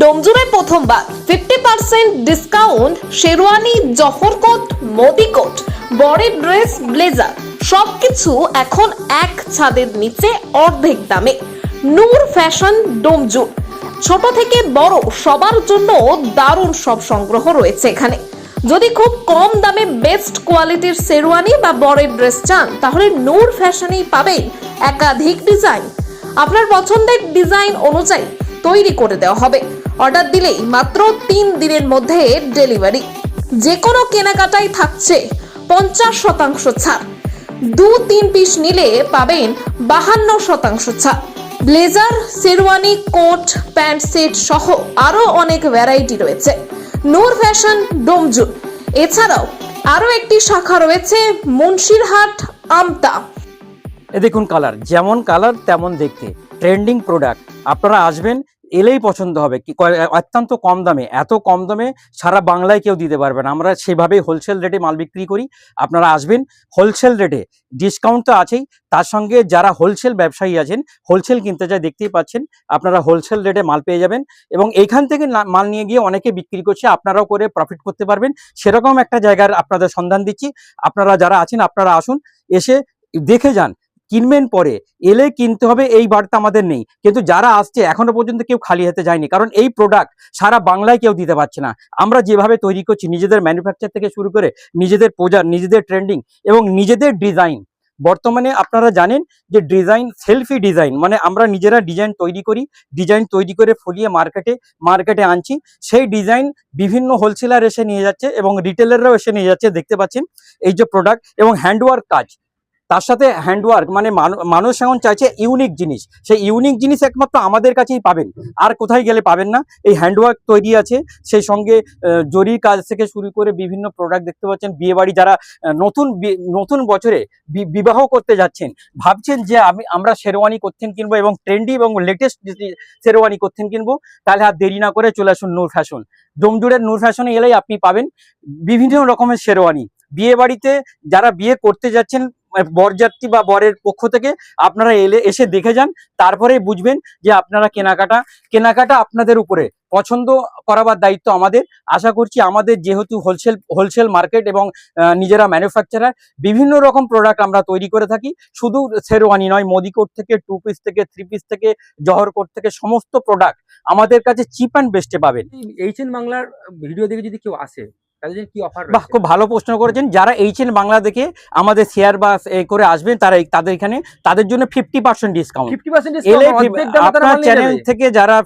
ডোমজুড়ে প্রথমবার fifty percent discount sherwani Jahar coat Modi coat বরের dress, blazer, সবকিছু এখন এক ছাদের নিচে অর্ধেক দামে। নূর ফ্যাশন ডোমজুর ছোট থেকে বড়, সবার জন্য দারুণ সব সংগ্রহ রয়েছে এখানে। যদি খুব কম দামে বেস্ট কোয়ালিটির শেরওয়ানি বা বরের ড্রেস চান, তাহলে নূর ফ্যাশনেই পাবেন একাধিক ডিজাইন আপনার পছন্দের ডিজাইন অনুযায়ী তৈরি করে দেওয়া হবে। অর্ডার দিলেই মাত্র তিন দিনের মধ্যে ডেলিভারি। যে কোনো কেনাকাটায় থাকছে পঞ্চাশ শতাংশ ছাড়। দু তিন পিস নিলে পাবেন বাহান্ন শতাংশ ছাড়। Blazer, sherwani, coat, pant set সহ আরও অনেক ভ্যারাইটি রয়েছে। নূর ফ্যাশন ডোমজুর এছাড়াও আরও একটি শাখা রয়েছে মুন্সিরহাট, আমতা। এ দেখুন কালার যেমন কালার তেমন দেখতে। ট্রেন্ডিং প্রোডাক্ট আপনারা আসবেন এলেই পছন্দ হবে। অত্যন্ত কম দামে, এত কম দামে সারা বাংলায় কেউ দিতে পারবে না। আমরা সেভাবেই হোলসেল রেটে মাল বিক্রি করি। আপনারা আসবেন হোলসেল রেটে ডিসকাউন্ট তো আছেই। তার সঙ্গে যারা হোলসেল ব্যবসায়ী আছেন হোলসেল কিনতে যায় দেখতেই পাচ্ছেন, আপনারা হোলসেল রেটে মাল পেয়ে যাবেন। এবং এইখান থেকে মাল নিয়ে গিয়ে অনেকে বিক্রি করছে, আপনারাও করে প্রফিট করতে পারবেন। সেরকম একটা জায়গার আপনাদের সন্ধান দিচ্ছি। আপনারা যারা আছেন, আপনারা আসুন, এসে দেখে যান কিনবেন পরে, এলে কিনতে হবে, এই বার্তা আমাদের নেই। কিন্তু যারা আসছে, এখনও পর্যন্ত কেউ খালি হাতে যায়নি। কারণ এই প্রোডাক্ট সারা বাংলায় কেউ দিতে পারছে না। আমরা যেভাবে তৈরি করছি, নিজেদের ম্যানুফ্যাকচার থেকে শুরু করে, নিজেদের পূজা নিজেদের ট্রেন্ডিং এবং নিজেদের ডিজাইন বর্তমানে আপনারা জানেন যে ডিজাইন সেলফি ডিজাইন মানে আমরা নিজেরা ডিজাইন তৈরি করি ডিজাইন তৈরি করে ফলিয়ে মার্কেটে মার্কেটে আনছি। সেই ডিজাইন বিভিন্ন হোলসেলার এসে নিয়ে যাচ্ছে এবং রিটেলাররাও এসে নিয়ে যাচ্ছে, দেখতে পাচ্ছেন? এই যে প্রোডাক্ট এবং হ্যান্ডওয়ার্ক কাজ। তার সাথে হ্যান্ডওয়ার্ক মানে মানু- মানুষ এখন চাইছে ইউনিক জিনিস। সেই ইউনিক জিনিস একমাত্র আমাদের কাছেই পাবেন। আর কোথায় গেলে পাবেন না? এই হ্যান্ডওয়ার্ক তৈরি আছে। সেই সঙ্গে জরির কাজ থেকে শুরু করে বিভিন্ন প্রোডাক্ট দেখতে পাচ্ছেন। বিয়ে বাড়ি যারা নতুন নতুন বছরে বিবাহ করতে যাচ্ছেন, ভাবছেন যে আমি, আমরা শেরওয়ানি করতেন কিনবো এবং ট্রেন্ডি এবং লেটেস্ট শেরওয়ানি করতেন কিনবো, তাহলে আর দেরি না করে চলে আসুন নূর ফ্যাশন ডোমজুড়ের নূর ফ্যাশনে এলেই আপনি পাবেন বিভিন্ন রকমের শেরওয়ানি। বিয়ে বাড়িতে যারা বিয়ে করতে যাচ্ছেন বরযাত্রী বা বরের পক্ষ থেকে আপনারা এলে, এসে দেখে যান, তারপরেই বুঝবেন যে আপনারা কেনাকাটা কেনাকাটা আপনাদের উপরে পছন্দ করাবার দায়িত্ব আমাদের। আশা করছি আমাদের যেহেতু হোলসেল হোলসেল মার্কেট এবং নিজেরা ম্যানুফ্যাকচারার বিভিন্ন রকম প্রোডাক্ট আমরা তৈরি করে থাকি। শুধু শেরওয়ানি নয়, মোদিকোট থেকে টু পিস থেকে থ্রি পিস থেকে, জহরকোট থেকে সমস্ত প্রোডাক্ট আমাদের কাছে চিপ অ্যান্ড বেস্টে পাবেন। এইচ এন বাংলার ভিডিও দেখে যদি কেউ আসে তাদের কি অফার বাহ খুব ভালো প্রশ্ন করেছেন। যারা এইচএন বাংলা দেখে আমাদের শেয়ার বা এ করে আসবেন তারা তাদের এখানে তাদের জন্য ফিফটি পার্সেন্ট ডিসকাউন্ট আপনার চ্যানেল থেকে যারা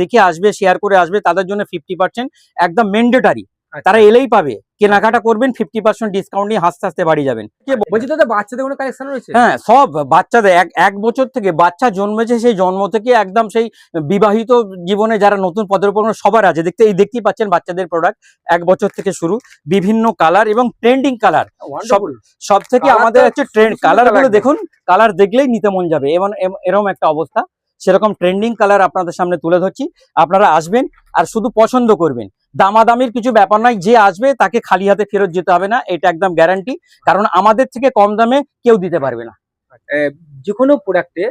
দেখে আসবে শেয়ার করে আসবে তাদের জন্য ফিফটি পার্সেন্ট একদম ম্যান্ডেটারি আচ্ছা। তারা এলেই পাবে। কেনাকাটা করবেন ফিফটি পার্সেন্ট ডিসকাউন্ট নিয়ে হাসতে হাসতে বাড়ি যাবেন। বলছি দাদা বাচ্চাদের কোনো কালেকশন রয়েছে? হ্যাঁ সব বাচ্চাদের এক এক বছর থেকে বাচ্চা জন্মেছে সেই জন্ম থেকে একদম সেই বিবাহিত জীবনে যারা নতুন পদার্পণ সবার আছে দেখতে এই দেখতেই পাচ্ছেন বাচ্চাদের প্রোডাক্ট এক বছর থেকে শুরু বিভিন্ন কালার এবং ট্রেন্ডিং কালার সব থেকে আমাদের হচ্ছে ট্রেন্ড সুন্দর সুন্দর কালারগুলো দেখুন কালার দেখলেই নিতে মন যাবে। এমন এম- এরকম একটা অবস্থা। সেরকম ট্রেন্ডিং কালার আপনাদের সামনে তুলে ধরছি। আপনারা আসবেন আর শুধু পছন্দ করবেন। দামাদামির কিছু ব্যাপার নয় যে আসবে তাকে খালি হাতে ফেরত যেতে হবে না এটা একদম গ্যারান্টি কারণ আমাদের থেকে কম দামে কেউ দিতে পারবে না। আহ, যে কোনো প্রোডাক্টে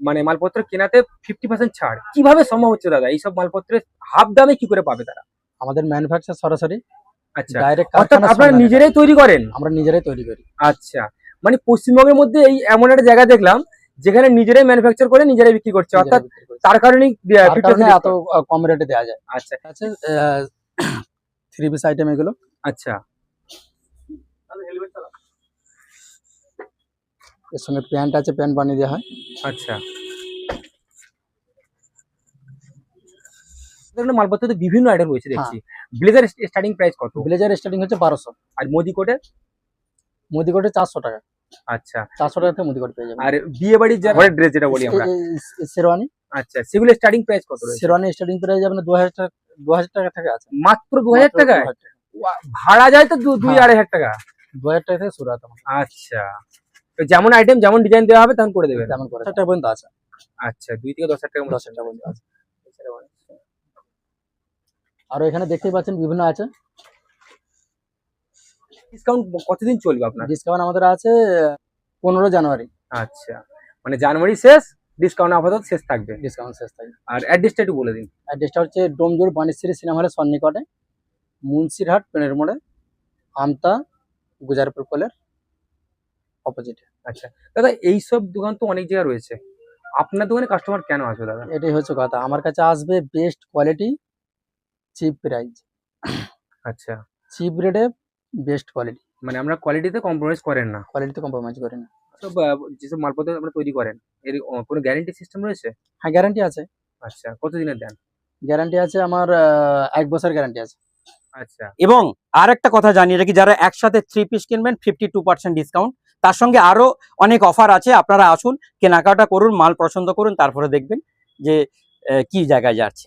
মানে মালপত্র কেনাতে ফিফটি পার্সেন্ট ছাড়। কীভাবে সম্ভব হচ্ছে দাদা? এইসব মালপত্রের হাফ দামে কি করে পাবে তারা? আমাদের ম্যানুফ্যাকচার সরাসরি আচ্ছা ডাইরেক্ট আপনারা নিজেরাই তৈরি করেন? আমরা নিজেরাই তৈরি করি। আচ্ছা মানে পশ্চিমবঙ্গের মধ্যে এই এমন একটা জায়গা দেখলাম যেখানে নিজেরাই ম্যানুফ্যাকচার করে নিজেরাই বিক্রি করছে। অর্থাৎ। তার কারণেই তার 50% কারণে এত কম রেটে দেওয়া যায়। আচ্ছা। আছে থ্রি পিস আইটেম এগুলো। আচ্ছা। এর সঙ্গে প্যান্ট আছে প্যান্ট বানিয়ে দেওয়া হয়। আচ্ছা। মালপত্র তো বিভিন্ন আইটেম রয়েছে দেখছি। ব্লেজার স্টার্টিং প্রাইস কত? ব্লেজার স্টার্টিং হচ্ছে বারোশো। আর মোদি কোটের মুদিকোটে চারশো টাকা। আচ্ছা। চারশো টাকা থেকে মুদিকোট পেয়ে যাবেন। আর বিয়ে বাড়ির যা ঘরের ড্রেস যেটা বলি আমরা। শেরওয়ানি। আচ্ছা সেগুলো স্টার্টিং প্রাইস কত রয়েছে? শেরওয়ানি স্টার্টিং প্রাইস যাবেন দু হাজার টাকা দু হাজার টাকা থেকে আছে। মাত্র দু হাজার টাকা 2000 টাকা। ভাড়া যায় তো দু- দুই হ্যাঁ। আড়াই হাজার টাকা? দু হাজার টাকা থেকে শুরু হয় তোমার। আচ্ছা। তো যেমন আইটেম যেমন ডিজাইন দেওয়া হবে তেমন করে দেবেন? তেমন করে টাকা পর্যন্ত আছে। আচ্ছা দুই থেকে দশ হাজার টাকা দশ টাকা পর্যন্ত আছে। আরও এখানে দেখতেই পাচ্ছেন বিভিন্ন আছে। ডিসকাউন্ট কতদিন চলবে আপনার? ডিসকাউন্ট আমাদের আছে পনেরো জানুয়ারি। আচ্ছা। মানে জানুয়ারি শেষ ডিসকাউন্ট আপাতত শেষ থাকবে। ডিসকাউন্ট শেষ থাকবে। আর অ্যাড্রেসটা একটু বলে দিন। অ্যাড্রেসটা হচ্ছে ডোমজোর বাণিশ্রী সিনেমা হলের সন্নিকটে মুন্সিরহাট পেনের মোড়ে আমতা গুজারপুর কলের অপোজিটে আচ্ছা। দাদা এইসব দোকান তো অনেক জায়গায় রয়েছে। আপনার দোকানে কাস্টমার কেন আসবে দাদা? এটাই হচ্ছে কথা। আমার কাছে আসবে বেস্ট কোয়ালিটি চিপ প্রাইস আচ্ছা। চিপ রেটে বেস্ট কোয়ালিটি মানে আমরা কোয়ালিটিতে কম্প্রোমাইজ করেন না। কোয়ালিটিতে কম্প্রোমাইজ করেন না। তো যেসব মালপত্র আমরা তৈরি করেন এর কোনো গ্যারেন্টি সিস্টেম রয়েছে? হ্যাঁ গ্যারান্টি আছে। আচ্ছা কতদিনের দেন? গ্যারান্টি আছে আমার এক বছর গ্যারান্টি আছে। আচ্ছা। এবং আর একটা কথা জানিয়ে রাখি যারা একসাথে থ্রি পিস কিনবেন ফিফটি টু পার্সেন্ট ডিসকাউন্ট তার সঙ্গে আরও অনেক অফার আছে আপনারা আসুন কেনাকাটা করুন মাল পছন্দ করুন তারপরে দেখবেন যে কি জায়গায় যাচ্ছে।